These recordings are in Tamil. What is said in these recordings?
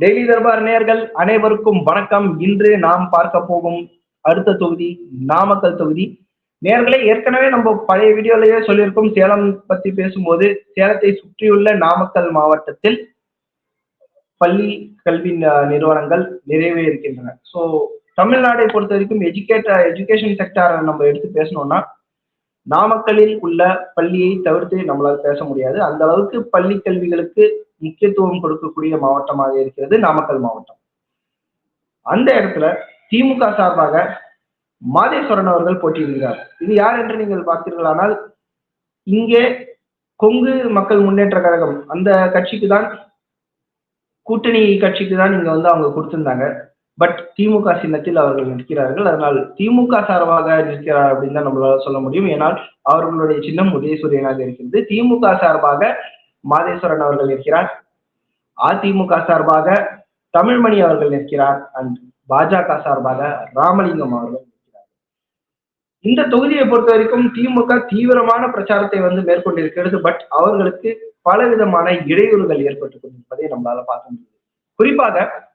டெய்லி தர்பார் நேர்கள் அனைவருக்கும் வணக்கம். இன்று நாம் பார்க்க போகும் அடுத்த தொகுதி நாமக்கல் தொகுதி. நேர்களை ஏற்கனவே நம்ம பழைய வீடியோலயே சொல்லியிருக்கோம். சேலம் பத்தி பேசும்போது சேலத்தை சுற்றியுள்ள நாமக்கல் மாவட்டத்தில் பள்ளி கல்வி நிறுவனங்கள் நிறையவே இருக்கின்றன. ஸோ தமிழ்நாடை பொறுத்த வரைக்கும் எஜுகேட்ட எஜுகேஷன் செக்டாரை நம்ம எடுத்து பேசணும்னா நாமக்கலில் உள்ள பள்ளியை தவிர்த்து நம்மளால் பேச முடியாது. அந்த அளவுக்கு பள்ளி கல்விகளுக்கு முக்கியத்துவம் கொடுக்கக்கூடிய மாவட்டமாக இருக்கிறது நாமக்கல் மாவட்டம். அந்த இடத்துல திமுக சார்பாக மாதேஸ்வரன் அவர்கள் போட்டியிடுகிறார். இது யார் என்று நீங்கள் பார்த்தீர்களானால் இங்கே கொங்கு மக்கள் முன்னேற்ற கழகம் அந்த கட்சிக்கு தான் கூட்டணி கட்சிக்கு தான் இங்க வந்து அவங்க கொடுத்திருந்தாங்க. பட் திமுக சின்னத்தில் அவர்கள் நிற்கிறார்கள். அதனால் திமுக சார்பாக நிற்கிறார் அப்படின்னு தான் நம்மளால சொல்ல முடியும். ஏனால் அவர்களுடைய சின்னம் உதயசூரியனாக இருக்கிறது. திமுக சார்பாக மாதேஸ்வரன் அவர்கள் நிற்கிறார். அதிமுக சார்பாக தமிழ்மணி அவர்கள் நிற்கிறார் அண்ட் பாஜக சார்பாக ராமலிங்கம் அவர்கள் நிற்கிறார். இந்த தொகுதியை பொறுத்த வரைக்கும் திமுக தீவிரமான பிரச்சாரத்தை வந்து மேற்கொண்டிருக்கிறது பட் அவர்களுக்கு பலவிதமான இடையூறுகள் ஏற்பட்டுக் கொண்டிருப்பதை நம்மளால பார்க்க முடியும் குறிப்பாக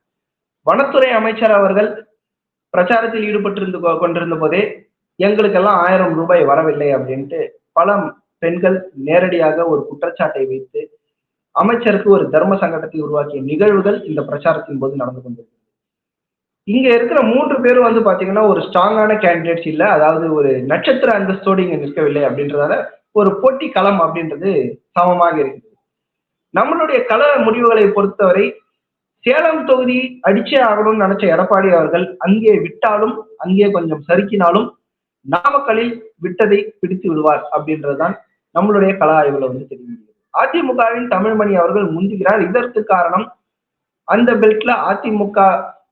வனத்துறை அமைச்சர் அவர்கள் பிரச்சாரத்தில் ஈடுபட்டிருந்து கொண்டிருந்த போதே எங்களுக்கெல்லாம் ஆயிரம் ரூபாய் வரவில்லை அப்படின்ட்டு பல பெண்கள் நேரடியாக ஒரு குற்றச்சாட்டை வைத்து அமைச்சருக்கு ஒரு தர்ம சங்கடத்தை உருவாக்கிய நிகழ்வுகள் இந்த பிரச்சாரத்தின் போது நடந்து கொண்டிருக்கிறது. இங்க இருக்கிற மூன்று பேரும் வந்து பாத்தீங்கன்னா ஒரு ஸ்ட்ராங்கான கேண்டிடேட்ஸ் இல்ல அதாவது ஒரு நட்சத்திர அந்தஸ்தோடு இங்க நிற்கவில்லை அப்படின்றதால ஒரு போட்டி களம் அப்படின்றது சமமாக இருக்குது. நம்மளுடைய கள முடிவுகளை பொறுத்தவரை சேலம் தொகுதி அடிச்சே ஆகணும்னு நினைச்ச எடப்பாடி அவர்கள் அங்கே விட்டாலும் அங்கே கொஞ்சம் சறுக்கினாலும் நாமக்கலில் விட்டதை பிடித்து விடுவார் அப்படின்றதுதான் நம்மளுடைய கள ஆய்வுல வந்து தெரியும் அதிமுகவின் தமிழ்மணி அவர்கள் முந்துகிறார் இதற்கு காரணம் அந்த பெல்ட்ல அதிமுக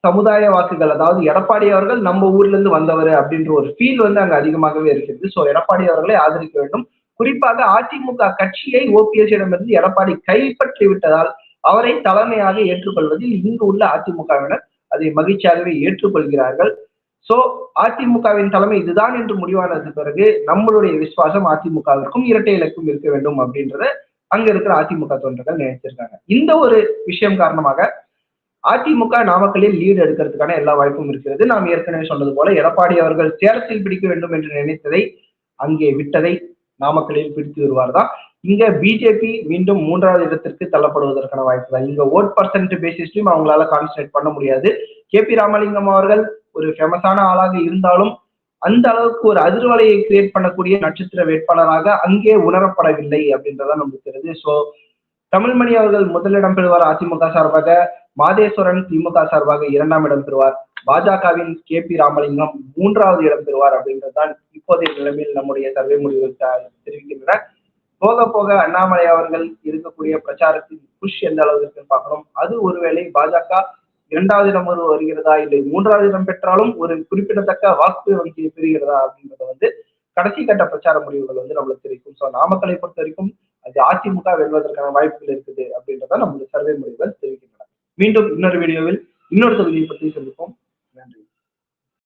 சமுதாய வாக்குகள் அதாவது எடப்பாடி அவர்கள் நம்ம ஊர்ல இருந்து வந்தவர் அப்படின்ற ஒரு ஃபீல் வந்து அங்க அதிகமாகவே இருக்கிறது சோ எடப்பாடி அவர்களை ஆதரிக்க வேண்டும். குறிப்பாக அதிமுக கட்சியை ஓபிஎஸ்இடமிருந்து எடப்பாடி கைப்பற்றி விட்டதால் அவரை தலைமையாக ஏற்றுக்கொள்வதில் இங்கு உள்ள அதிமுகவினர் அதை மகிழ்ச்சியாகவே ஏற்றுக்கொள்கிறார்கள். சோ அதிமுகவின் தலைமை இதுதான் என்று முடிவானது பிறகு நம்மளுடைய விசுவாசம் அதிமுகவிற்கும் இரட்டை இலக்கும் இருக்க வேண்டும் அப்படின்றத அங்க இருக்கிற அதிமுக தொண்டர்கள் நினைச்சிருக்காங்க. இந்த ஒரு விஷயம் காரணமாக அதிமுக நாமக்கல்லில் லீடு எடுக்கிறதுக்கான எல்லா வாய்ப்பும் இருக்கிறது. நாம் ஏற்கனவே சொன்னது போல எடப்பாடி அவர்கள் சேலத்தில் பிடிக்க வேண்டும் என்று நினைத்ததை அங்கே விட்டதை நாமக்கல்லில் பிடித்து வருவார் தான் இங்க பிஜேபி மீண்டும் மூன்றாவது இடத்திற்கு தள்ளப்படுவதற்கான வாய்ப்பு தான். இங்க ஓட் பர்சன்ட் பேசிஸ்லயும் அவங்களால கான்சன்ட்ரேட் பண்ண முடியாது. கே பி ராமலிங்கம் அவர்கள் ஒரு ஃபேமஸான ஆளாக இருந்தாலும் அந்த அளவுக்கு ஒரு அதிர்வலையை கிரியேட் பண்ணக்கூடிய நட்சத்திர வேட்பாளராக அங்கே உணரப்படவில்லை அப்படின்றதான் நமக்கு தெரியுது. ஸோ தமிழ்மணி அவர்கள் முதலிடம் பெறுவார் அதிமுக சார்பாக மாதேஸ்வரன் திமுக சார்பாக இரண்டாம் இடம் பெறுவார். பாஜகவின் கே பி ராமலிங்கம் மூன்றாவது இடம் பெறுவார் அப்படின்றதுதான் இப்போதைய நிலைமையில் நம்முடைய சர்வே முடிவுகள் தெரிவிக்கின்றன. போக போக அண்ணாமலை அவர்கள் இருக்கக்கூடிய பிரச்சாரத்தின் புஷ் எந்த அளவுக்கு இருக்குன்னு பார்க்கணும். அது ஒருவேளை பாஜக இரண்டாவது இடம் ஒரு வருகிறதா இல்லை மூன்றாவது இடம் பெற்றாலும் ஒரு குறிப்பிடத்தக்க வாக்கு வங்கியை பெறுகிறதா அப்படின்றத வந்து கடைசி கட்ட பிரச்சார முடிவுகள் வந்து நம்மளுக்கு தெரிவிக்கும். ஸோ நாமக்கலை பொறுத்த வரைக்கும் அது அதிமுக வெல்வதற்கான வாய்ப்புகள் இருக்குது அப்படின்றத நம்மளுடைய சர்வே முடிவுகள் தெரிவிக்கின்றன. மீண்டும் இன்னொரு வீடியோவில் இன்னொரு தொகுதியை பற்றி சந்திப்போம்.